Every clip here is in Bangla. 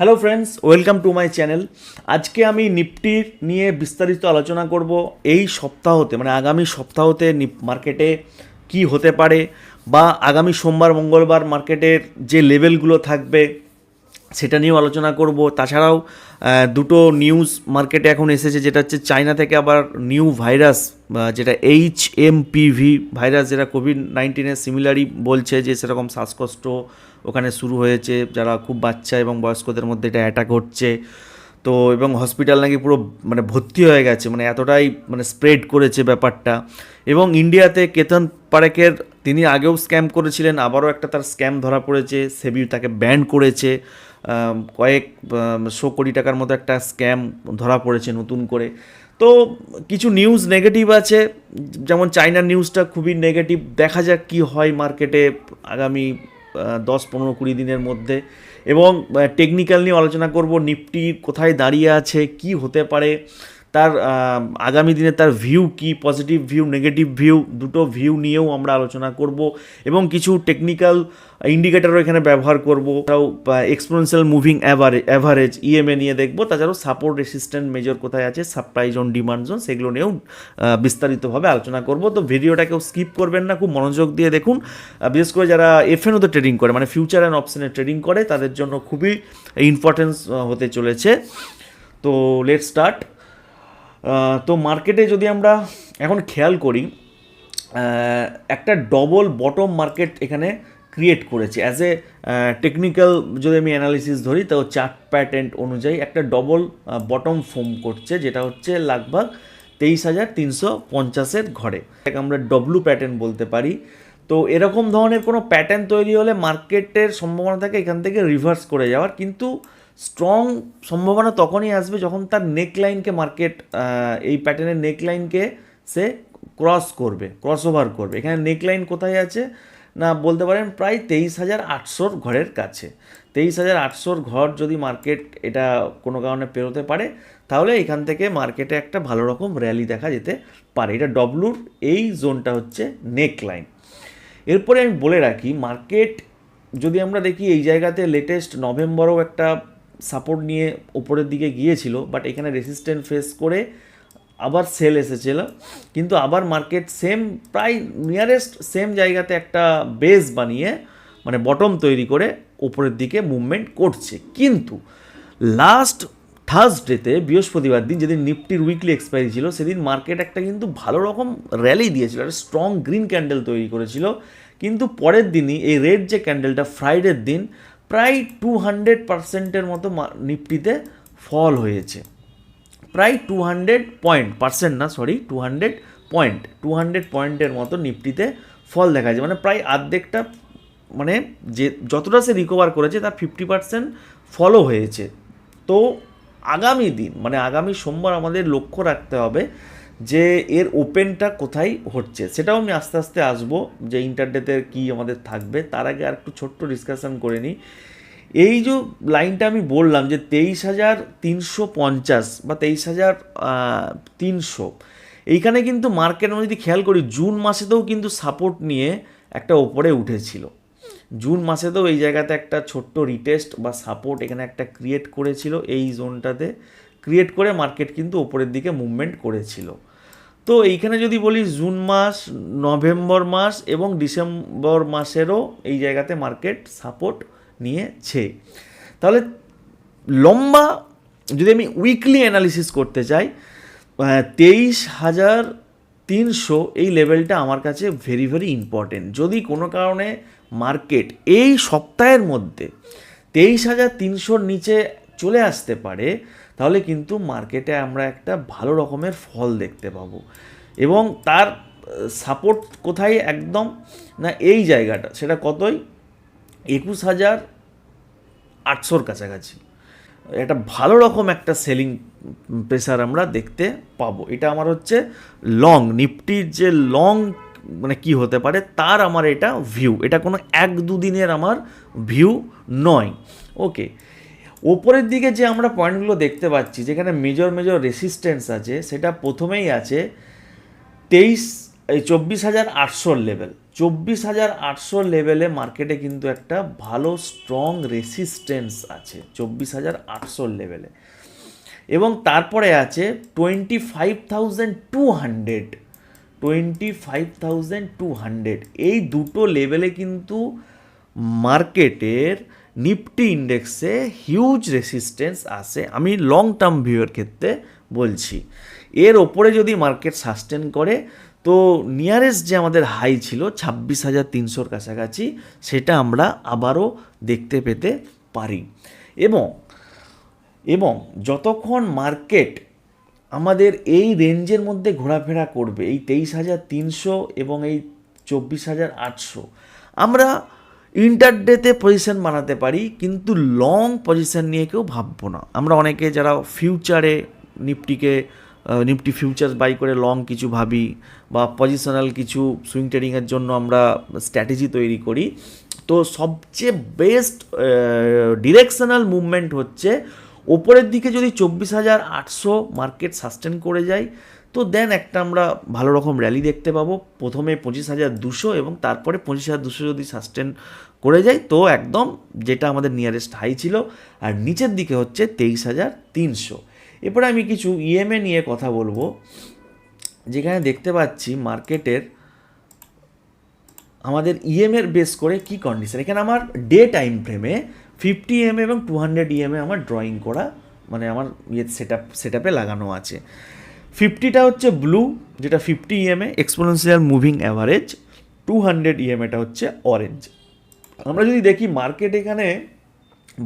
Hello friends welcome to my channel আজকে আমি নিফটির নিয়ে বিস্তারিত আলোচনা করব এই সপ্তাহতে মানে আগামী সপ্তাহতে নিপ মার্কেটে কি হতে পারে বা আগামী সোমবার, মঙ্গলবার মার্কেটের যে লেভেলগুলো থাকবে সেটা নিয়েও আলোচনা করব। তাছাড়াও দুটো নিউজ মার্কেটে এখন এসেছে, যেটা হচ্ছে চায়না থেকে আবার নিউ ভাইরাস যেটা এইচ এম পিভি ভাইরাস যেটা কোভিড নাইন্টিনের সিমিলারই বলছে যে সেরকম শ্বাসকষ্ট ওখানে শুরু হয়েছে, যারা খুব বাচ্চা এবং বয়স্কদের মধ্যে এটা অ্যাটাক হচ্ছে। তো এবং হসপিটাল নাকি পুরো মানে ভর্তি হয়ে গেছে মানে এতটাই মানে স্প্রেড করেছে ব্যাপারটা। এবং ইন্ডিয়াতে কেতন পারেকের, তিনি আগেও স্ক্যাম করেছিলেন, আবারও একটা তার স্ক্যাম ধরা পড়েছে, সেবি তাকে ব্যান করেছে। কয়েক শো কোটি টাকার মতো একটা স্ক্যাম ধরা পড়েছে নতুন করে। তো কিছু নিউজ নেগেটিভ আছে, যেমন চাইনার নিউজটা খুবই নেগেটিভ দেখা যাক কি হয় মার্কেটে আগামী দশ পনেরো কুড়ি দিনের মধ্যে। এবং টেকনিক্যাল নিয়ে আলোচনা করব, নিফটি কোথায় দাঁড়িয়ে আছে, কি হতে পারে। তার আগামী দিনে তার ভিউ কি? পজিটিভ ভিউ নেগেটিভ ভিউ দুটো ভিউ নিয়েও আমরা আলোচনা করব এবং কিছু টেকনিক্যাল ইন্ডিকেটারও এখানে ব্যবহার করব। তাও এক্সপোনেন্সিয়াল মুভিং অ্যাভারেজ ইএমএ নিয়ে দেখব। তাছাড়াও সাপোর্ট রেসিস্ট্যান্ট মেজর কোথায় আছে? সাপ্লাই জোন ডিমান্ড জোন সেগুলো নিয়েও বিস্তারিতভাবে আলোচনা করব। তো ভিডিওটাকেও স্কিপ করবেন না, খুব মনোযোগ দিয়ে দেখুন। বিশেষ করে যারা এফএনওতে ট্রেডিং করে মানে ফিউচার অ্যান্ড অপশনে ট্রেডিং করে, তাদের জন্য খুবই ইম্পর্টেন্স হতে চলেছে। তো লেট স্টার্ট তো মার্কেটে যদি আমরা এখন খেয়াল করি একটা ডবল বটম মার্কেট এখানে ক্রিয়েট করেছে। অ্যাজ এ টেকনিক্যাল যদি আমি অ্যানালিসিস ধরি, তো চার্ট প্যাটেন্ট অনুযায়ী একটা ডবল বটম ফোম করছে, যেটা হচ্ছে লাগভাগ তেইশ হাজার তিনশো পঞ্চাশের ঘরে। আমরা ডব্লু প্যাটার্ন বলতে পারি। তো এরকম ধরনের কোনো প্যাটার্ন তৈরি হলে মার্কেটের সম্ভাবনা থাকে, এখান থেকে রিভার্স করে যাওয়ার। কিন্তু স্ট্রং সম্ভাবনা তখনই আসবে যখন তার নেকলাইনকে মার্কেট এই প্যাটার্নের নেকলাইনকে সে ক্রস করবে ক্রস ওভার করবে। এখানে নেকলাইন কোথায় আছে? না, বলতে পারেন প্রায় তেইশ হাজার আটশোর ঘরের কাছে। তেইশ হাজার আটশোর ঘর যদি মার্কেট এটা কোনো কারণে পেরোতে পারে, তাহলে এখান থেকে মার্কেটে একটা ভালো রকম র্যালি দেখা যেতে পারে। এটা ডব্লুর এই জোনটা হচ্ছে নেকলাইন এরপরে আমি বলে রাখি মার্কেট যদি আমরা দেখি এই জায়গাতে লেটেস্ট নভেম্বরেও একটা সাপোর্ট নিয়ে ওপরের দিকে গিয়েছিল বাট এখানে রেসিস্ট্যান্ট ফেস করে আবার সেল এসেছিল। কিন্তু আবার মার্কেট সেম প্রায় নিয়ারেস্ট সেম জায়গাতে একটা বেস বানিয়ে মানে বটম তৈরি করে ওপরের দিকে মুভমেন্ট করছে। কিন্তু লাস্ট থার্সডেতে বৃহস্পতিবার দিন, যেদিন নিফটির উইকলি এক্সপায়ারি ছিল, সেদিন মার্কেট একটা কিন্তু ভালো রকম র্যালি দিয়েছিল, একটা স্ট্রং গ্রিন ক্যান্ডেল তৈরি করেছিল। কিন্তু পরের দিনই এই রেড যে ক্যান্ডেলটা ফ্রাইডের দিন প্রায় টু হান্ড্রেড পার্সেন্টের মতো নিফটিতে ফল হয়েছে। প্রায় টু হান্ড্রেড পয়েন্ট পার্সেন্ট না sorry two hundred point two hundred পয়েন্টের মতো নিফটিতে ফল দেখা যায় মানে প্রায় অর্ধেকটা মানে যে যতটা সে রিকভার করেছে, তার ফিফটি পার্সেন্ট ফলও হয়েছে। তো আগামী দিন মানে আগামী সোমবার আমাদের লক্ষ্য রাখতে হবে যে এর ওপেনটা কোথায় হচ্ছে, সেটাও আমি আস্তে আস্তে আসব যে ইন্টারডেতে কি আমাদের থাকবে। তার আগে আর একটু ছোট্ট ডিসকাশন করে নিই। এই যে লাইনটা আমি বললাম যে তেইশ হাজার তিনশো পঞ্চাশ বা তেইশ হাজার তিনশো, এইখানে কিন্তু মার্কেট আমরা যদি খেয়াল করি, জুন মাসেতেও কিন্তু সাপোর্ট নিয়ে একটা ওপরে উঠেছিল। জুন মাসেতেও এই জায়গাতে একটা ছোট্ট রিটেস্ট বা সাপোর্ট এখানে একটা ক্রিয়েট করেছিল, এই জোনটাতে ক্রিয়েট করে মার্কেট কিন্তু ওপরের দিকে মুভমেন্ট করেছিল। তো এইখানে যদি বলি জুন মাস, নভেম্বর মাস এবং ডিসেম্বর মাসেরও এই জায়গাতে মার্কেট সাপোর্ট নিয়েছে। তাহলে লম্বা যদি আমি উইকলি অ্যানালিসিস করতে চাই তেইশ হাজার তিনশো এই লেভেলটা আমার কাছে ভেরি ভেরি ইম্পর্টেন্ট। যদি কোনো কারণে মার্কেট এই সপ্তাহের মধ্যে তেইশ হাজার তিনশোর নিচে চলে আসতে পারে তাহলে কিন্তু মার্কেটে আমরা একটা ভালো রকমের ফল দেখতে পাবো। এবং তার সাপোর্ট কোথায় একদম? না এই জায়গাটা, সেটা কতই? একুশ হাজার আটশোর কাছাকাছি। একটা ভালো রকম একটা সেলিং প্রেসার আমরা দেখতে পাবো। এটা আমার হচ্ছে লং নিফটির যে লং মানে কি হতে পারে, তার আমার এটা ভিউ এটা কোনো এক দুদিনের আমার ভিউ নয়। ওকে ওপরের দিকে যে আমরা পয়েন্টগুলো দেখতে পাচ্ছি, যেখানে মেজর মেজর রেসিস্ট্যান্স আছে, সেটা প্রথমেই আছে তেইশ, এই চব্বিশ হাজার আটশোর লেভেল চব্বিশ হাজার আটশো লেভেলে মার্কেটে কিন্তু একটা ভালো স্ট্রং রেসিস্টেন্স আছে, চব্বিশ হাজার আটশো লেভেলে এবং তারপরে আছে twenty five thousand two hundred twenty five thousand two hundred এই দুটো লেভেলে কিন্তু মার্কেটের নিফটি ইন্ডেক্সে হিউজ রেসিস্টেন্স আসে আমি লং টার্ম ভিউয়ের ক্ষেত্রে বলছি। এর ওপরে যদি মার্কেট সাস্টেন করে, তো নিয়ারেস্ট যে আমাদের হাই ছিল ছাব্বিশ হাজার তিনশোর কাছাকাছি, সেটা আমরা আবারও দেখতে পেতে পারি। এবং এবং যতক্ষণ মার্কেট আমাদের এই রেঞ্জের মধ্যে ঘোরাফেরা করবে, এই তেইশ হাজার তিনশো এবং এই চব্বিশ হাজার আটশো, আমরা ইন্টারডেতে পজিশন বানাতে পারি, কিন্তু লং পজিশন নিয়ে কেউ ভাববো না। আমরা অনেকে যারা ফিউচারে নিফটিকে নিফটি ফিউচার্স বাই করে লং কিছু ভাবি, বা পজিশনাল কিছু সুইং ট্রেডিংয়ের জন্য আমরা স্ট্র্যাটেজি তৈরি করি, তো সবচেয়ে বেস্ট ডিরেকশনাল মুভমেন্ট হচ্ছে, ওপরের দিকে যদি চব্বিশ হাজার আটশো মার্কেট সাস্টেন করে যায় তো দেন একটা আমরা ভালো রকম র্যালি দেখতে পাবো। প্রথমে পঁচিশ হাজার দুশো এবং তারপরে পঁচিশ হাজার দুশো যদি সাস্টেন করে যায় তো একদম যেটা আমাদের নিয়ারেস্ট হাই ছিল। আর নিচের দিকে হচ্ছে তেইশ হাজার তিনশো। এরপরে আমি কিছু ইএমএ নিয়ে কথা বলব। যেখানে দেখতে পাচ্ছি মার্কেটের আমাদের ইএমএর বেস করে কি কন্ডিশন এখানে আমার ডে টাইম ফ্রেমে ফিফটি এম এবং টু হান্ড্রেড ইএমএ আমার ড্রয়িং করা মানে আমার ইয়ে সেট আপ সেট আপে লাগানো আছে। ফিফটিটা হচ্ছে ব্লু যেটা fifty EMA exponential moving average two hundred ইএমএটা হচ্ছে অরেঞ্জ আমরা যদি দেখি মার্কেট এখানে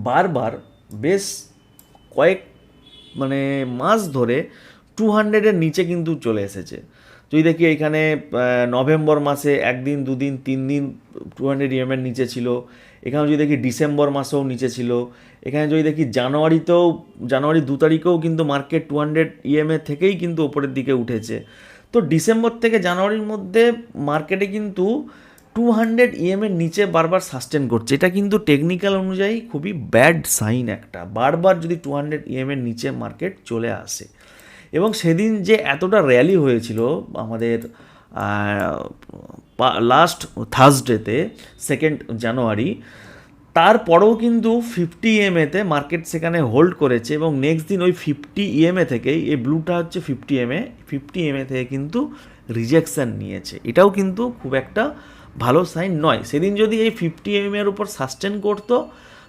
বারবার বেশ কয়েক মানে মাস ধরে টু হান্ড্রেডের নিচে কিন্তু চলে এসেছে। যদি দেখি এখানে নভেম্বর মাসে একদিন, দুদিন তিন দিন টু হান্ড্রেড ইএমের নিচে ছিল এখানে যদি দেখি ডিসেম্বর মাসেও নিচে ছিল, এখানে যদি দেখি জানুয়ারিতেও, জানুয়ারি দু তারিখেও কিন্তু মার্কেট টু হান্ড্রেড ইএমএ থেকেই কিন্তু ওপরের দিকে উঠেছে। তো ডিসেম্বর থেকে জানুয়ারির মধ্যে মার্কেটে কিন্তু টু হান্ড্রেড ইএমের নিচে বারবার সাস্টেন করছে। এটা কিন্তু টেকনিক্যাল অনুযায়ী খুবই ব্যাড সাইন একটা। বারবার যদি টু হান্ড্রেড ইএমের নিচে মার্কেট চলে আসে। এবং সেদিন যে এতটা র্যালি হয়েছিল আমাদের লাস্ট থার্সডেতে সেকেন্ড জানুয়ারি তারপরেও কিন্তু ফিফটি ইএমএতে মার্কেট সেখানে হোল্ড করেছে এবং নেক্সট দিন ওই ফিফটি ইএমএ থেকেই, এই ব্লুটা হচ্ছে ফিফটি এমএ ফিফটি এমএ থেকে কিন্তু রিজেকশান নিয়েছে। এটাও কিন্তু খুব একটা ভালো সাইন নয়। সেদিন যদি এই ফিফটি এম এর উপর সাস্টেন করতো,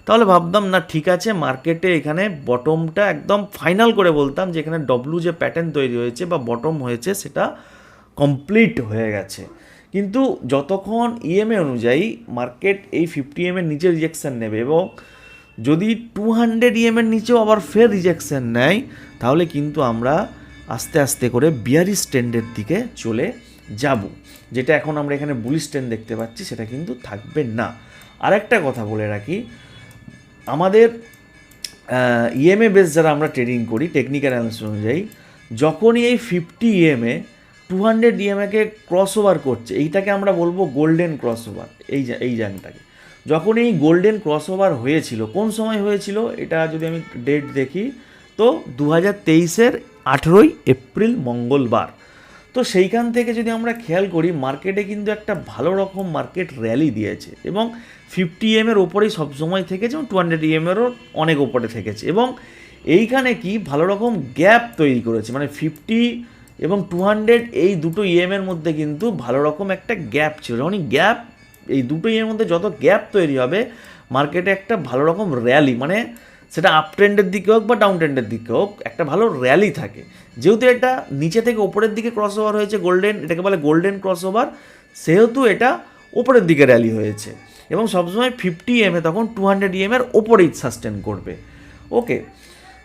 তাহলে ভাবতাম, না, ঠিক আছে মার্কেটে এখানে বটমটা একদম ফাইনাল করে বলতাম যে এখানে ডব্লু যে প্যাটার্ন তৈরি হয়েছে বা বটম হয়েছে, সেটা কমপ্লিট হয়ে গেছে। কিন্তু যতক্ষণ ইএমএ অনুযায়ী মার্কেট এই ফিফটি এম এর নিচে রিজেকশান নেবে এবং যদি টু হান্ড্রেড ইএমের নিচেও আবার ফের রিজেকশান নেয়, তাহলে কিন্তু আমরা আস্তে আস্তে করে বিয়ারিশ ট্রেন্ডের দিকে চলে যাব। যেটা এখন আমরা এখানে বুলিশ ট্রেন্ড দেখতে পাচ্ছি, সেটা কিন্তু থাকবে না। আরেকটা কথা বলে রাখি, আমাদের ইএমএ বেস যারা আমরা ট্রেডিং করি টেকনিক্যাল অ্যানালিসিস অনুযায়ী, যখনই এই ফিফটি ইএমএ টু হান্ড্রেড ইএমএকে ক্রস ওভার করছে, এইটাকে আমরা বলব গোল্ডেন ক্রস ওভার এই এই জায়গাটাকে। যখন এই গোল্ডেন ক্রস ওভার হয়েছিল, কোন সময় হয়েছিল? এটা যদি আমি ডেট দেখি, তো দু হাজার তেইশের আঠেরোই এপ্রিল মঙ্গলবার। তো সেইখান থেকে যদি আমরা খেয়াল করি মার্কেটে কিন্তু একটা ভালো রকম মার্কেট র্যালি দিয়েছে এবং ফিফটি এম এর ওপরেই সবসময় থেকেছে এবং টু হান্ড্রেড ইএমেরও অনেক ওপরে থেকেছে এবং এইখানে কি ভালো রকম গ্যাপ তৈরি করেছে। মানে ফিফটি এবং টু হান্ড্রেড এই দুটো ইএমের মধ্যে কিন্তু ভালো রকম একটা গ্যাপ ছিল। যখনই গ্যাপ এই দুটো ইয়ের মধ্যে যত গ্যাপ তৈরি হবে মার্কেটে একটা ভালো রকম র্যালি মানে সেটা আপ ট্রেন্ডের দিকে হোক বা ডাউন ট্রেন্ডের দিকে হোক, একটা ভালো র্যালি থাকে। যেহেতু এটা নিচে থেকে ওপরের দিকে ক্রস ওভার হয়েছে গোল্ডেন এটাকে বলে গোল্ডেন ক্রস ওভার সেহেতু এটা ওপরের দিকে র্যালি হয়েছে। এবং সবসময় ফিফটি এমে তখন টু হান্ড্রেড ইএমের ওপরেই সাস্টেন করবে। ওকে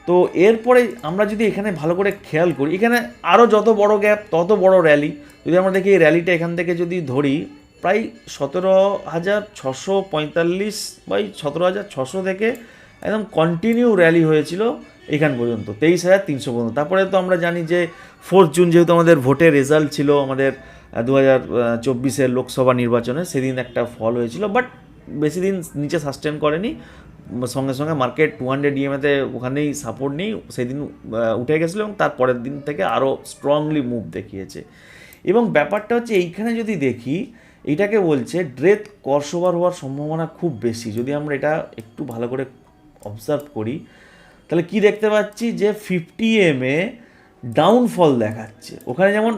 তো এরপরে আমরা যদি এখানে ভালো করে খেয়াল করি, এখানে আরও যত বড় গ্যাপ তত বড় র্যালি যদি আমরা দেখি এই র্যালিটা এখান থেকে যদি ধরি, প্রায় সতেরো হাজার ছশো পঁয়তাল্লিশ বাই সতেরো হাজার ছশো থেকে একদম কন্টিনিউ র্যালি হয়েছিল এখান পর্যন্ত, তেইশ হাজার তিনশো পর্যন্ত। তারপরে তো আমরা জানি যে ফোর্থ জুন যেহেতু আমাদের ভোটের রেজাল্ট ছিল আমাদের দু হাজার চব্বিশের লোকসভা নির্বাচনে, সেদিন একটা ফল হয়েছিল বাট বেশি দিন নিচে সাস্টেন করেনি। সঙ্গে সঙ্গে মার্কেট টু হান্ড্রেড ইএমএতে ওখানেই সাপোর্ট নেই, সেদিন উঠে গেছিল এবং তার পরের দিন থেকে আরও স্ট্রংলি মুভ দেখিয়েছে। এবং ব্যাপারটা হচ্ছে এইখানে যদি দেখি, এটাকে বলছে ড্রেথ ক্রসওভার হওয়ার সম্ভাবনা খুব বেশি। যদি আমরা এটা একটু ভালো করে অবজার্ভ করি, তাহলে কি দেখতে পাচ্ছি যে ফিফটি এম এ ডাউনফল দেখাচ্ছে। ওখানে যেমন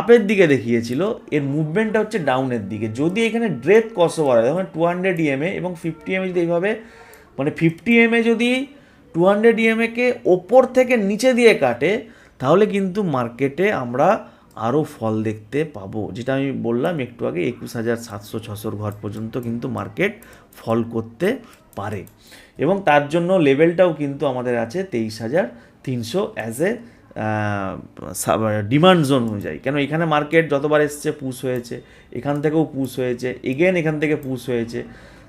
আপের দিকে দেখিয়েছিল, এর মুভমেন্টটা হচ্ছে ডাউনের দিকে। যদি এখানে ড্রেথ ক্রসওভার হয় তখন টু হান্ড্রেড ইএমএ এবং ফিফটি এমএ যদি এইভাবে মানে ফিফটি এম এ যদি টু হান্ড্রেড ইএমএকে ওপর থেকে নিচে দিয়ে কাটে, তাহলে কিন্তু মার্কেটে আমরা আরও ফল দেখতে পাবো। যেটা আমি বললাম, একটু আগে একুশ হাজার সাতশো ছশোর ঘর পর্যন্ত কিন্তু মার্কেট ফল করতে পারে। এবং তার জন্য লেভেলটাও কিন্তু আমাদের আছে তেইশ হাজার তিনশো অ্যাজ এ ডিমান্ড জোন অনুযায়ী। কেন এখানে মার্কেট যতবার এসছে পুশ হয়েছে। এখান থেকেও পুশ হয়েছে। এগেন এখান থেকে পুশ হয়েছে।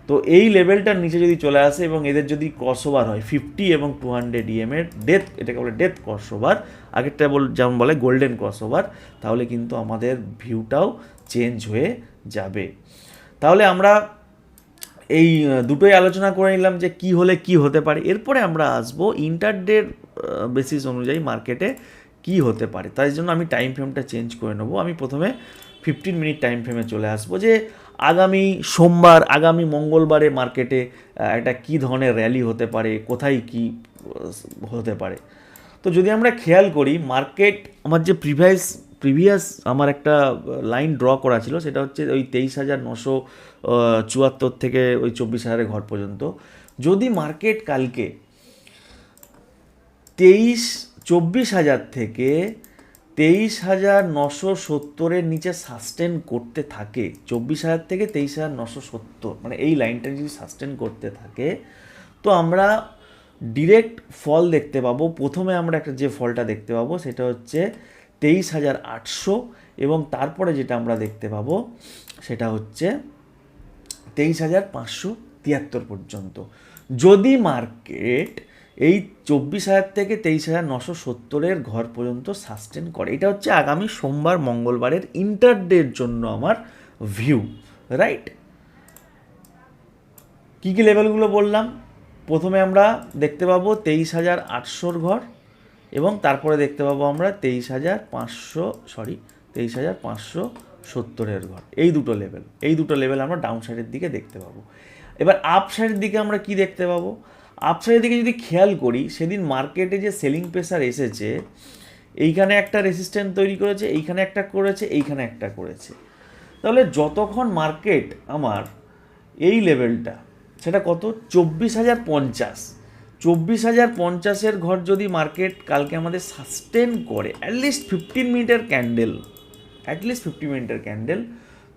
তো এই লেভেলটার নিচে যদি চলে আসে এবং এদের যদি ক্রসওভার হয় ফিফটি এবং টু হান্ড্রেড ইএমের ডেথ এটাকে বলে ডেথ ক্রসওভার আগেরটা বল, যেমন বলে গোল্ডেন ক্রসওভার তাহলে কিন্তু আমাদের ভিউটাও চেঞ্জ হয়ে যাবে। তাহলে আমরা এই দুটোই আলোচনা করে নিলাম যে কি হলে কি হতে পারে। এরপরে আমরা আসব ইন্টারডের বেসিস অনুযায়ী মার্কেটে কি হতে পারে। তাই জন্য আমি টাইম ফ্রেমটা চেঞ্জ করে নেব। আমি প্রথমে ফিফটিন মিনিট টাইম ফ্রেমে চলে আসব যে আগামী সোমবার, আগামী মঙ্গলবারে মার্কেটে একটা কী ধরনের র্যালি হতে পারে, কোথায় কি হতে পারে। তো যদি আমরা খেয়াল করি মার্কেট আমার যে প্রিভিয়াস প্রিভিয়াস আমার একটা লাইন ড্র করা ছিল, সেটা হচ্ছে ওই তেইশ হাজার নশো চুয়াত্তর থেকে ওই চব্বিশ হাজারের ঘর পর্যন্ত। যদি মার্কেট কালকে তেইশ, চব্বিশ হাজার থেকে তেইশ হাজার নশো সত্তরের নিচে সাস্টেন করতে থাকে। চব্বিশ হাজার থেকে তেইশ হাজার নশো সত্তর মানে এই লাইনটা যদি সাস্টেন করতে থাকে, তো আমরা ডিরেক্ট ফল দেখতে পাবো। প্রথমে আমরা একটা যে ফলটা দেখতে পাবো, সেটা হচ্ছে তেইশ হাজার আটশো এবং তারপরে যেটা আমরা দেখতে পাবো, সেটা হচ্ছে তেইশ হাজার পাঁচশো তিয়াত্তর পর্যন্ত। যদি মার্কেট এই চব্বিশ হাজার থেকে তেইশ হাজার নশো সত্তরের ঘর পর্যন্ত সাস্টেন করে। এটা হচ্ছে আগামী সোমবার, মঙ্গলবারের ইন্টারডের জন্য আমার ভিউ রাইট কী কী লেভেলগুলো বললাম? প্রথমে আমরা দেখতে পাবো তেইশ হাজার আটশোর ঘর এবং তারপরে দেখতে পাবো আমরা তেইশ হাজার পাঁচশো সরি তেইশ হাজার পাঁচশো সত্তরের ঘর। এই দুটো লেভেল এই দুটো লেভেল আমরা ডাউন সাইডের দিকে দেখতে পাবো। এবার আপ সাইডের দিকে আমরা কি দেখতে পাবো? আপ সাইডের দিকে যদি খেয়াল করি, সেদিন মার্কেটে যে সেলিং প্রেসার এসেছে, এইখানে একটা রেসিস্ট্যান্ট তৈরি করেছে, এইখানে একটা করেছে, এইখানে একটা করেছে। তাহলে যতক্ষণ মার্কেট আমার এই লেভেলটা সেটা কত? চব্বিশ হাজার পঞ্চাশ। চব্বিশ হাজার পঞ্চাশের ঘর যদি মার্কেট কালকে আমাদের সাস্টেন করে অ্যাটলিস্ট ফিফটিন মিনিটের ক্যান্ডেল অ্যাটলিস্ট ফিফটি মিনিটের ক্যান্ডেল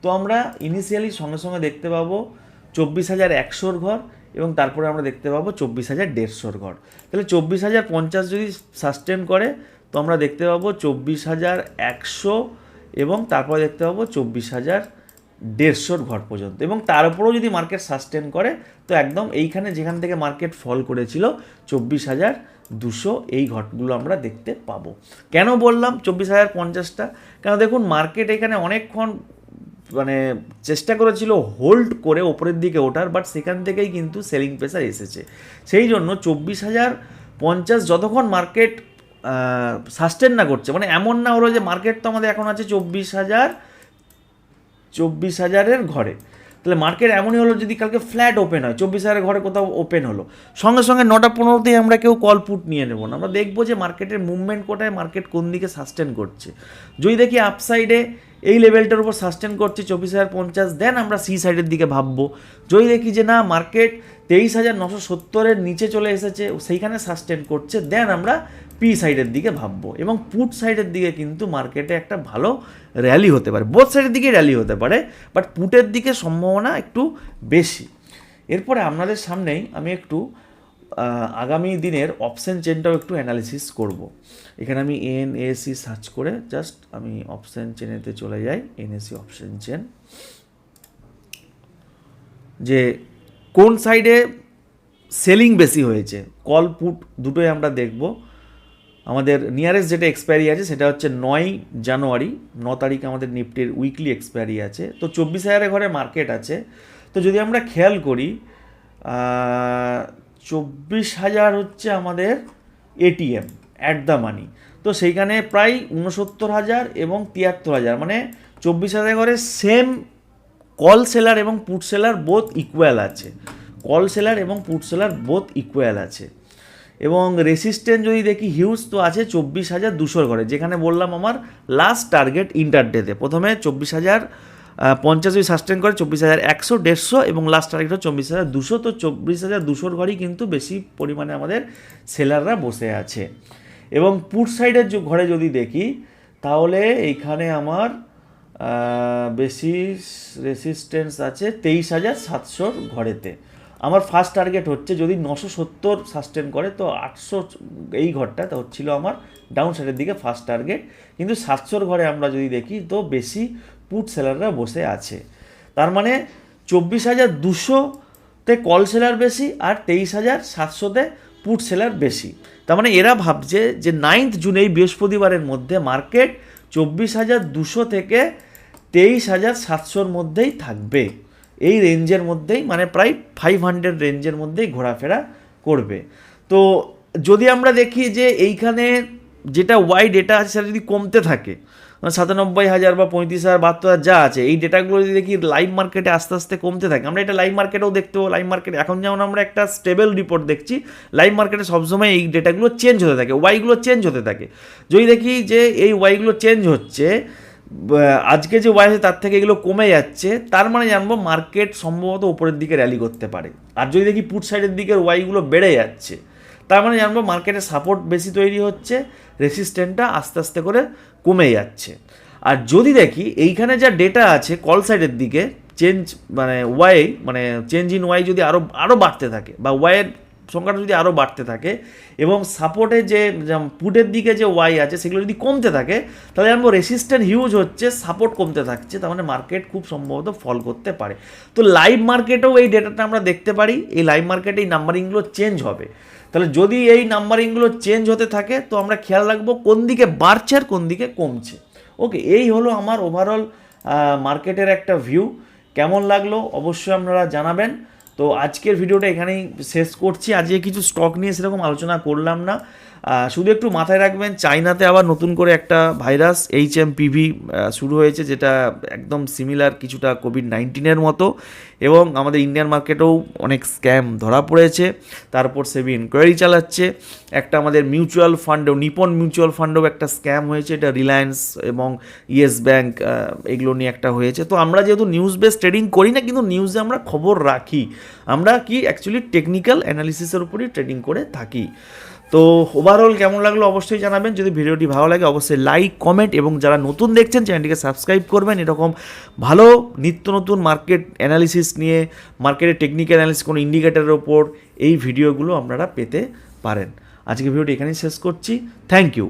তো আমরা ইনিশিয়ালি সঙ্গে সঙ্গে দেখতে পাবো, চব্বিশ হাজার একশোর ঘর এবং তারপরে আমরা দেখতে পাবো চব্বিশ হাজার দেড়শোর ঘর তাহলে চব্বিশ হাজার পঞ্চাশ যদি সাস্টেন করে, তো আমরা দেখতে পাবো চব্বিশ হাজার একশো এবং তারপরে দেখতে পাবো চব্বিশ হাজার দেড়শোর ঘর পর্যন্ত। এবং তার উপরেও যদি মার্কেট সাস্টেন করে, তো একদম এইখানে যেখান থেকে মার্কেট ফল করেছিল, চব্বিশ হাজার দুশো এই ঘটগুলো আমরা দেখতে পাবো। কেন বললাম চব্বিশ হাজার পঞ্চাশটা? কেন দেখুন মার্কেট এখানে অনেকক্ষণ মানে চেষ্টা করেছিল হোল্ড করে ওপরের দিকে ওঠার বাট সেখান থেকেই কিন্তু সেলিং প্রেসার এসেছে। সেই জন্য চব্বিশ হাজার পঞ্চাশ যতক্ষণ মার্কেট সাস্টেন না করছে মানে এমন না হলো যে মার্কেট তো আমাদের এখন আছে চব্বিশ হাজার, চব্বিশ হাজারের ঘরে। তাহলে মার্কেট এমনই হলো যদি কালকে ফ্ল্যাট ওপেন হয়, চব্বিশ হাজারের ঘরে কোথাও ওপেন হলো। সঙ্গে সঙ্গে নটা পনেরোতেই আমরা কেউ কল পুট নিয়ে নেব না। আমরা দেখব যে মার্কেটের মুভমেন্ট কোটায় মার্কেট কোন দিকে সাস্টেন করছে। যদি দেখি আপসাইডে এই লেভেলটার উপর সাস্টেন করছে চব্বিশ হাজার পঞ্চাশ দেন আমরা সি সাইডের দিকে ভাববো। যদি দেখি যে না মার্কেট তেইশ হাজার নশো সত্তরের নিচে চলে এসেছে, সেইখানে সাস্টেন করছে দেন আমরা পি সাইডের দিকে ভাববো এবং পুট সাইডের দিকে কিন্তু মার্কেটে একটা ভালো র্যালি হতে পারে। বোথ সাইডের দিকে র্যালি হতে পারে বাট পুটের দিকে সম্ভাবনা একটু বেশি। এরপরে আপনাদের সামনেই আমি একটু আগামী দিনের অপশন চেনটাও একটু অ্যানালিসিস করব। এখানে আমি এন এসি সার্চ করে জাস্ট আমি অপশান চেনেতে চলে যাই এনএসি অপশন চেন যে কোন সাইডে সেলিং বেশি হয়েছে কল পুট দুটোই আমরা দেখব। আমাদের নিয়ারেস্ট যেটা এক্সপায়ারি আছে, সেটা হচ্ছে নয় জানুয়ারি, ন তারিখে আমাদের নিফটির উইকলি এক্সপায়ারি আছে। তো চব্বিশ হাজারের ঘরে মার্কেট আছে। তো যদি আমরা খেয়াল করি চব্বিশ হাজার হচ্ছে আমাদের এটিএম অ্যাট দ্য মানি তো সেইখানে প্রায় উনসত্তর হাজার এবং তিয়াত্তর হাজার। মানে চব্বিশ হাজার ঘরে সেম কল সেলার এবং পুট সেলার বোথ ইকুয়াল আছে। কল সেলার এবং পুট সেলার বোথ ইকুয়াল আছে। এবং রেসিস্ট্যান্ট যদি দেখি হিউজ তো আছে চব্বিশ হাজার দুশোর ঘরে, যেখানে বললাম আমার লাস্ট টার্গেট ইন্টারডেতে প্রথমে চব্বিশ হাজার পঞ্চাশ যদি সাস্টেন করে চব্বিশ হাজার একশো দেড়শো এবং লাস্ট টার্গেট হচ্ছে চব্বিশ হাজার দুশো, তো চব্বিশ হাজার দুশোর ঘরেই কিন্তু বেশি পরিমাণে আমাদের সেলাররা বসে আছে। এবং পুট সাইডের ঘরে যদি দেখি, তাহলে এইখানে আমার বেশি রেসিস্টেন্স আছে তেইশ হাজার সাতশোর ঘরেতে। আমার ফার্স্ট টার্গেট হচ্ছে যদি নশো সত্তর সাস্টেন করে, তো আটশো এই ঘরটা তো হচ্ছিল আমার ডাউন সাইডের দিকে ফার্স্ট টার্গেট কিন্তু সাতশোর ঘরে আমরা যদি দেখি, তো বেশি পুট সেলাররা বসে আছে। তার মানে চব্বিশ হাজার দুশোতে কল সেলার বেশি আর তেইশ হাজার সাতশোতে পুট সেলার বেশি। তার মানে এরা ভাবছে যে নাইন্থ জুন এই বৃহস্পতিবারের মধ্যে মার্কেট চব্বিশ হাজার দুশো থেকে তেইশ হাজার সাতশোর মধ্যেই থাকবে। এই রেঞ্জের মধ্যেই মানে প্রায় ফাইভ হান্ড্রেড রেঞ্জের মধ্যেই ঘোরাফেরা করবে। তো যদি আমরা দেখি যে এইখানে যেটা ওয়াই ডেটা আছে, সেটা যদি কমতে থাকে মানে সাতানব্বই হাজার বা পঁয়ত্রিশ হাজার, বাহাত্তর হাজার যা আছে, এই ডেটাগুলো যদি দেখি লাইভ মার্কেটে আস্তে আস্তে কমতে থাকে, আমরা এটা লাইভ মার্কেটেও দেখতে পাবো। লাইভ মার্কেট এখন যেমন আমরা একটা স্টেবল রিপোর্ট দেখছি লাইভ মার্কেটে সবসময় এই ডেটাগুলো চেঞ্জ হতে থাকে ওয়াইগুলো চেঞ্জ হতে থাকে। যদি দেখি যে এই ওয়াইগুলো চেঞ্জ হচ্ছে আজকে যে ওয়াই আছে তার থেকে এগুলো কমে যাচ্ছে, তার মানে জানব মার্কেট সম্ভবত উপরের দিকে র্যালি করতে পারে। আর যদি দেখি পুট সাইডের দিকের ওয়াইগুলো বেড়ে যাচ্ছে, তার মানে জানব মার্কেটে সাপোর্ট বেশি তৈরি হচ্ছে রেসিস্ট্যান্টটা আস্তে আস্তে করে কমে যাচ্ছে। আর যদি দেখি এইখানে যা ডেটা আছে কল সাইডের দিকে চেঞ্জ মানে ওয়াই মানে চেঞ্জ ইন ওয়াই যদি আরও আরও বাড়তে থাকে বা ওয়াইয়ের সংখ্যাটা যদি আরও বাড়তে থাকে এবং সাপোর্টে যে পুটের দিকে যে ওয়াই আছে, সেগুলো যদি কমতে থাকে, তাহলে জানব রেসিস্ট্যান্ট হিউজ হচ্ছে সাপোর্ট কমতে থাকছে, তার মানে মার্কেট খুব সম্ভবত ফল করতে পারে। তো লাইভ মার্কেটেও এই ডেটাটা আমরা দেখতে পারি, এই লাইভ মার্কেটে এই নাম্বারিংগুলো চেঞ্জ হবে। তাহলে যদি এই নাম্বারিংগুলো চেঞ্জ হতে থাকে, তো আমরা খেয়াল রাখব কোন দিকে বাড়ছে আর কোন দিকে কমছে। ওকে এই হলো আমার ওভারঅল মার্কেটের একটা ভিউ কেমন লাগল? অবশ্যই আপনারা জানাবেন। তো আজকের ভিডিওটা এখানেই শেষ করছি। আজকে কিছু স্টক নিয়ে সেরকম আলোচনা করলাম না। শুধু একটু মাথায় রাখবেন চাইনাতে আবার নতুন করে একটা ভাইরাস এইচ এম পিভি শুরু হয়েছে, যেটা একদম সিমিলার কিছুটা কোভিড নাইন্টিনের মতো। এবং আমাদের ইন্ডিয়ান মার্কেটেও অনেক স্ক্যাম ধরা পড়েছে। তারপর সেবি ইনকোয়ারি চালাচ্ছে। একটা আমাদের মিউচুয়াল ফান্ডেও নিপন মিউচুয়াল ফান্ডেও একটা স্ক্যাম হয়েছে। এটা রিলায়েন্স এবং ইয়েস ব্যাঙ্ক এগুলো নিয়ে একটা হয়েছে। তো আমরা যেহেতু নিউজ বেস ট্রেডিং করি না, কিন্তু নিউজে আমরা খবর রাখি। আমরা কি অ্যাকচুয়ালি টেকনিক্যাল অ্যানালিসিসের উপরই ট্রেডিং করে থাকি। তো ওভারঅল কেমন লাগল অবশ্যই জানাবেন। যদি ভিডিওটি ভালো লাগে অবশ্যই লাইক কমেন্ট এবং যারা নতুন দেখছেন চ্যানেলটিকে সাবস্ক্রাইব করবেন। এরকম ভালো নিত্য নতুন মার্কেট অ্যানালিসিস নিয়ে মার্কেটের টেকনিক্যাল অ্যানালিসিস কোনো ইন্ডিকেটারের ওপর এই ভিডিওগুলো আপনারা পেতে পারেন। আজকে ভিডিওটি এখানেই শেষ করছি। Thank you